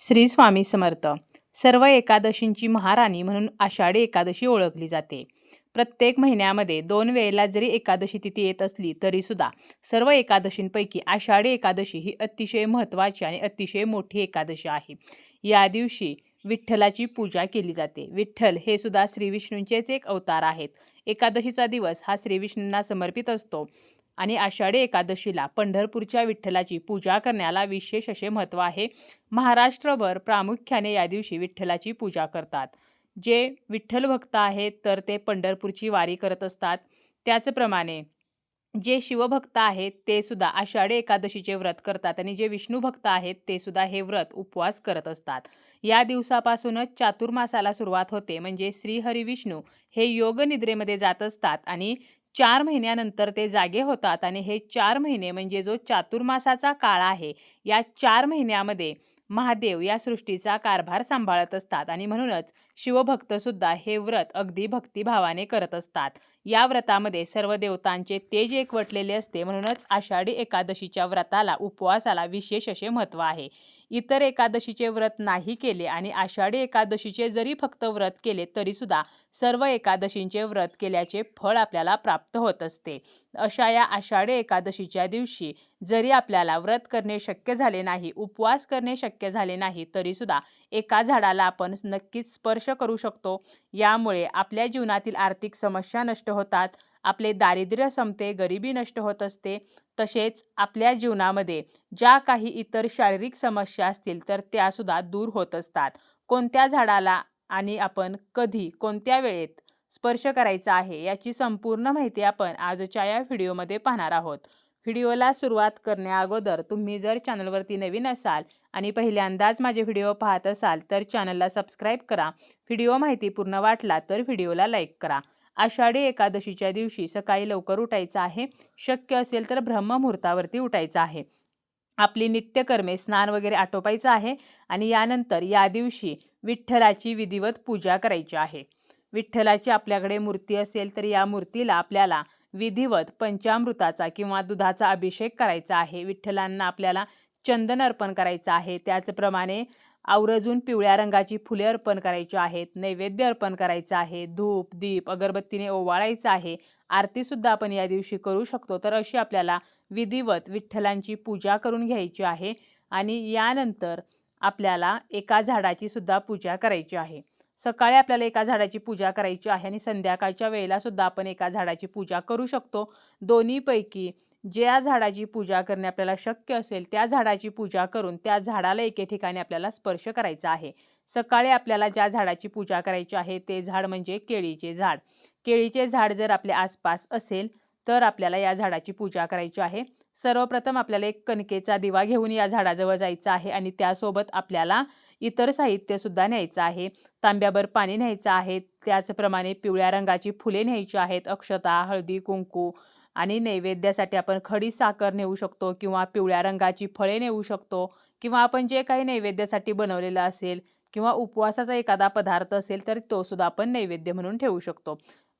श्री स्वामी समर्थ. सर्व एकादशींची महाराणी म्हणून आषाढी एकादशी ओळखली जाते. प्रत्येक महिन्यामध्ये दोन वेळेला जरी एकादशी तिथी येत असली तरीसुद्धा सर्व एकादशींपैकी आषाढी एकादशी ही अतिशय महत्त्वाची आणि अतिशय मोठी एकादशी आहे. या दिवशी विठ्ठलाची पूजा केली जाते. विठ्ठल हे सुद्धा श्रीविष्णूंचेच एक अवतार आहेत. एकादशीचा दिवस हा श्रीविष्णूंना समर्पित असतो. आणि आषाढी एकादशीला पंढरपूरच्या विठ्ठलाची पूजा करण्याला विशेष असे महत्त्व आहे. महाराष्ट्रभर प्रामुख्याने या दिवशी विठ्ठलाची पूजा करतात. जे विठ्ठल भक्त आहेत तर ते पंढरपूरची वारी करत असतात. त्याचप्रमाणे जे शिवभक्त आहेत ते सुद्धा आषाढी एकादशीचे व्रत करतात आणि जे विष्णू भक्त आहेत ते सुद्धा हे व्रत उपवास करत असतात. या दिवसापासूनच चातुर्मासाला सुरुवात होते. म्हणजे श्रीहरी विष्णू हे योगनिद्रेमध्ये जात असतात आणि चार महिन्यानंतर ते जागे होतात आणि हे चार महिने म्हणजे जो चातुर्मासाचा काळ आहे या चार महिन्यामध्ये महादेव या सृष्टीचा कारभार सांभाळत असतात आणि म्हणूनच शिवभक्तसुद्धा हे व्रत अगदी भक्तिभावाने करत असतात. या व्रतामध्ये सर्व देवतांचे तेज एकवटलेले असते. म्हणूनच आषाढी एकादशीच्या व्रताला उपवासाला विशेष असे महत्त्व आहे. इतर एकादशीचे व्रत नाही केले आणि आषाढी एकादशीचे जरी फक्त व्रत केले तरीसुद्धा सर्व एकादशींचे व्रत केल्याचे फळ आपल्याला प्राप्त होत असते. अशा या आषाढी एकादशीच्या दिवशी जरी आपल्याला व्रत करणे शक्य झाले नाही उपवास करणे शक्य झाले नाही तरीसुद्धा एका झाडाला आपण नक्कीच स्पर्श करू शकतो. यामुळे आपल्या जीवनातील आर्थिक समस्या नष्ट होतात. आपले दारिद्र्य संपते गरिबी नष्ट होत असते. तसेच आपल्या जीवनामध्ये ज्या काही इतर शारीरिक समस्या असतील तर त्यासुद्धा दूर होत असतात. कोणत्या झाडाला आणि आपण कधी कोणत्या वेळेत स्पर्श करायचा आहे याची संपूर्ण माहिती आपण आजच्या या व्हिडिओमध्ये पाहणार आहोत. व्हिडिओला सुरुवात करण्याअगोदर तुम्ही जर चॅनलवरती नवीन असाल आणि पहिल्यांदाच माझे व्हिडिओ पाहत असाल तर चॅनलला सबस्क्राईब करा. व्हिडिओ माहिती पूर्ण वाटला तर व्हिडिओला लाईक करा. आषाढी एकादशीच्या दिवशी सकाळी लवकर उठायचं आहे. शक्य असेल तर ब्रह्ममुहूर्तावरती उठायचं आहे. आपली नित्यकर्मे स्नान वगैरे आटोपायचं आहे आणि यानंतर या दिवशी विठ्ठलाची विधिवत पूजा करायची आहे. विठ्ठलाची आपल्याकडे मूर्ती असेल तर या मूर्तीला आपल्याला विधिवत पंचामृताचा किंवा दुधाचा अभिषेक करायचा आहे. विठ्ठलांना आपल्याला चंदन अर्पण करायचं आहे. त्याचप्रमाणे आवरजून पिवळ्या रंगाची फुले अर्पण करायची आहेत नैवेद्य अर्पण करायचं आहे धूप दीप अगरबत्तीने ओवाळायचं आहे. आरतीसुद्धा आपण या दिवशी करू शकतो. तर अशी आपल्याला विधिवत विठ्ठलांची पूजा करून घ्यायची आहे आणि यानंतर आपल्याला एका झाडाची सुद्धा पूजा करायची आहे. सकाळी आपल्याला एका झाडाची पूजा करायची आहे आणि संध्याकाळच्या वेळेला सुद्धा आपण एका झाडाची पूजा करू शकतो. दोन्हीपैकी ज्या झाडाची पूजा करणे आपल्याला शक्य असेल त्या झाडाची पूजा करून त्या झाडाला एके ठिकाणी आपल्याला स्पर्श करायचा आहे. सकाळी आपल्याला ज्या झाडाची पूजा करायची आहे ते झाड म्हणजे केळीचे झाड. केळीचे झाड जर आपल्या आसपास असेल तर आपल्याला या झाडाची पूजा करायची आहे. सर्वप्रथम आपल्याला एक कणकेचा दिवा घेऊन या झाडाजवळ जायचं आहे आणि त्यासोबत आपल्याला इतर साहित्यसुद्धा न्यायचं आहे. तांब्याभर पाणी न्यायचं आहे. त्याचप्रमाणे पिवळ्या रंगाची फुले न्यायची आहेत. अक्षता हळदी कुंकू आणि नैवेद्यासाठी आपण खडी साखर नेऊ शकतो किंवा पिवळ्या रंगाची फळे नेऊ शकतो किंवा आपण जे काही नैवेद्यासाठी बनवलेलं असेल किंवा उपवासाचा एखादा पदार्थ असेल तर तो सुद्धा आपण नैवेद्य म्हणून ठेवू शकतो.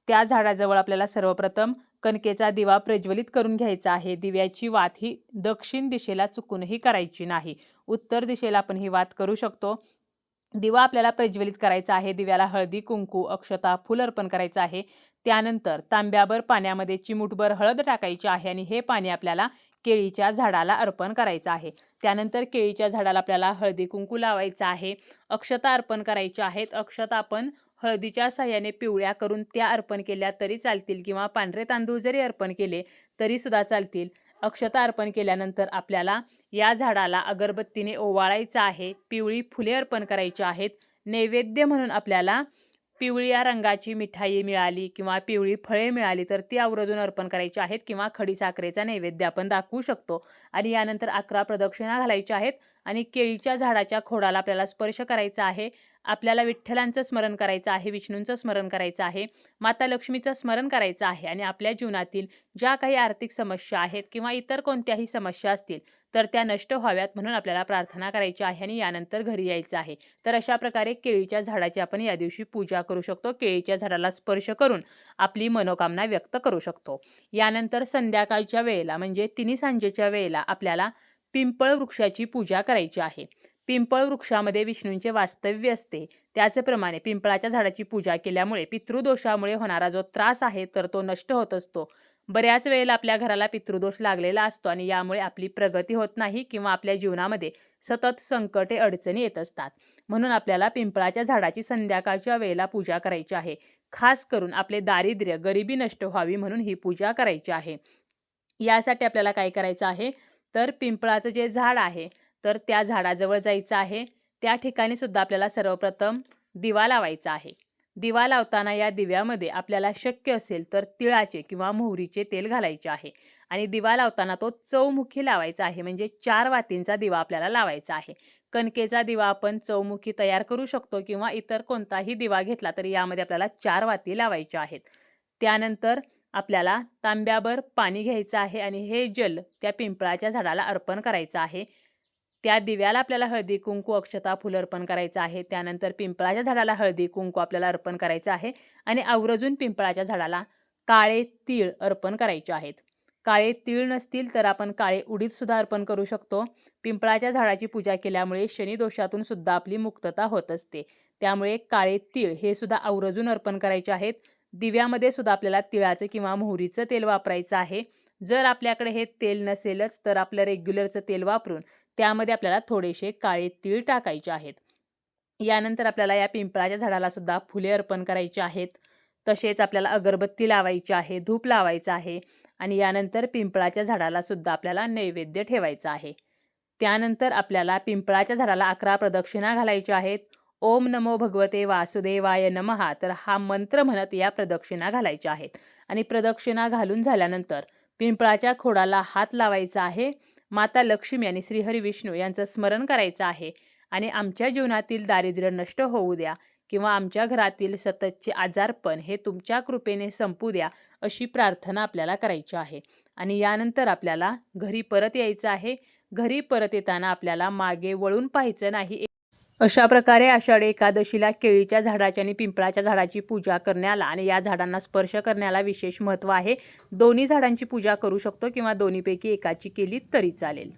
त्या झाडाजवळ आपल्याला सर्वप्रथम कणकेचा दिवा प्रज्वलित करून घ्यायचा आहे. दिव्याची वात ही दक्षिण दिशेला चुकूनही करायची नाही. उत्तर दिशेला आपण ही वात करू शकतो. दिवा आपल्याला प्रज्वलित करायचा आहे. दिव्याला हळदी कुंकू अक्षता फुल अर्पण करायचं आहे. त्यानंतर तांब्याभर पाण्यामध्ये चिमूटभर हळद टाकायची आहे आणि हे पाणी आपल्याला केळीच्या झाडाला अर्पण करायचं आहे. त्यानंतर केळीच्या झाडाला आपल्याला हळदी कुंकू लावायचं आहे. अक्षता अर्पण करायची आहेत. अक्षता आपण हळदीच्या साह्याने पिवळ्या करून त्या अर्पण केल्या तरी चालतील किंवा पांढरे तांदूळ जरी अर्पण केले तरीसुद्धा चालतील. अक्षता अर्पण केल्यानंतर आपल्याला या झाडाला अगरबत्तीने ओवाळायचं आहे पिवळी फुले अर्पण करायची आहेत नैवेद्य म्हणून आपल्याला पिवळ्या रंगाची मिठाई मिळाली किंवा पिवळी फळे मिळाली तर ती आवर्जून अर्पण करायची आहेत किंवा खडीसाखरेचा नैवेद्य आपण दाखवू शकतो. आणि यानंतर अकरा प्रदक्षिणा घालायच्या आहेत आणि केळीच्या झाडाच्या खोडाला आपल्याला स्पर्श करायचा आहे. आपल्याला विठ्ठलांचं स्मरण करायचं आहे विष्णूंचं स्मरण करायचं आहे माता लक्ष्मीचं स्मरण करायचं आहे आणि आपल्या जीवनातील ज्या काही आर्थिक समस्या आहेत किंवा इतर कोणत्याही समस्या असतील तर त्या नष्ट व्हाव्यात म्हणून आपल्याला प्रार्थना करायची आहे आणि यानंतर घरी यायचं आहे. तर अशा प्रकारे केळीच्या झाडाची आपण या दिवशी पूजा करू शकतो. केळीच्या झाडाला स्पर्श करून आपली मनोकामना व्यक्त करू शकतो. यानंतर संध्याकाळच्या वेळेला म्हणजे तिन्ही सांजेच्या वेळेला आपल्याला पिंपळ वृक्षाची पूजा करायची आहे. पिंपळ वृक्षामध्ये विष्णूंचे वास्तव्य असते. त्याचप्रमाणे पिंपळाच्या झाडाची पूजा केल्यामुळे पितृदोषामुळे होणारा जो त्रास आहे तर तो नष्ट होत असतो. बऱ्याच वेळेला आपल्या घराला पितृदोष लागलेला असतो आणि यामुळे आपली प्रगती होत नाही किंवा आपल्या जीवनामध्ये सतत संकटे अडचणी येत असतात. म्हणून आपल्याला पिंपळाच्या झाडाची संध्याकाळच्या वेळेला पूजा करायची आहे. खास करून आपले दारिद्र्य गरिबी नष्ट व्हावी म्हणून ही पूजा करायची आहे. यासाठी आपल्याला काय करायचं आहे? तर पिंपळाचं जे झाड आहे तर त्या झाडाजवळ जायचं आहे. त्या ठिकाणी सुद्धा आपल्याला सर्वप्रथम दिवा लावायचा आहे. दिवा लावताना या दिव्यामध्ये आपल्याला शक्य असेल तर तिळाचे किंवा मोहरीचे तेल घालायचे आहे. आणि दिवा लावताना तो चौमुखी लावायचा आहे. म्हणजे चार वातींचा दिवा आपल्याला लावायचा आहे. कणकेचा दिवा आपण चौमुखी तयार करू शकतो किंवा इतर कोणताही दिवा घेतला तरी यामध्ये आपल्याला चार वाती लावायच्या आहेत. त्यानंतर आपल्याला तांब्याभर पाणी घ्यायचं आहे आणि हे जल त्या पिंपळाच्या झाडाला अर्पण करायचं आहे. त्या दिव्याला आपल्याला हळदी कुंकू अक्षता फुल अर्पण करायचं आहे. त्यानंतर पिंपळाच्या झाडाला हळदी कुंकू आपल्याला अर्पण करायचं आहे आणि आवर्जून पिंपळाच्या झाडाला काळे तीळ अर्पण करायचे आहेत. काळे तीळ नसतील तर आपण काळे उडीदसुद्धा अर्पण करू शकतो. पिंपळाच्या झाडाची पूजा केल्यामुळे शनिदोषातून सुद्धा आपली मुक्तता होत असते. त्यामुळे काळे तीळ हे सुद्धा आवर्जून अर्पण करायचे आहेत. दिव्यामध्ये सुद्धा आपल्याला तिळाचं किंवा मोहरीचं तेल वापरायचं आहे. जर आपल्याकडे हे तेल नसेलच तर आपलं रेग्युलरचं तेल वापरून त्यामध्ये आपल्याला थोडेसे काळे तीळ टाकायचे आहेत. यानंतर आपल्याला या पिंपळाच्या झाडाला सुद्धा फुले अर्पण करायची आहेत. तसेच आपल्याला अगरबत्ती लावायची आहे धूप लावायचं आहे आणि यानंतर पिंपळाच्या झाडाला सुद्धा आपल्याला नैवेद्य ठेवायचा आहे. त्यानंतर आपल्याला पिंपळाच्या झाडाला अकरा प्रदक्षिणा घालायच्या आहेत. ओम नमो भगवते वासुदेवाय नमहा तर हा मंत्र म्हणत या प्रदक्षिणा घालायच्या आहेत. आणि प्रदक्षिणा घालून झाल्यानंतर पिंपळाच्या खोडाला हात लावायचा आहे. माता लक्ष्मी आणि श्रीहरी विष्णू यांचं स्मरण करायचं आहे. आणि आमच्या जीवनातील दारिद्र्य नष्ट होऊ द्या किंवा आमच्या घरातील सततचे आजारपण हे तुमच्या कृपेने संपू द्या अशी प्रार्थना आपल्याला करायची आहे. आणि यानंतर आपल्याला घरी परत यायचं आहे. घरी परत येताना आपल्याला मागे वळून पाहायचं नाही अशा प्रकारे आषाढी एकादशीला केळीच्या झाडाची आणि पिंपळाच्या झाडाची पूजा करण्याला आणि या झाडांना स्पर्श करण्याला विशेष महत्त्व आहे. दोन्ही झाडांची पूजा करू शकतो किंवा दोन्हीपैकी एकाची केली तरी चालेल.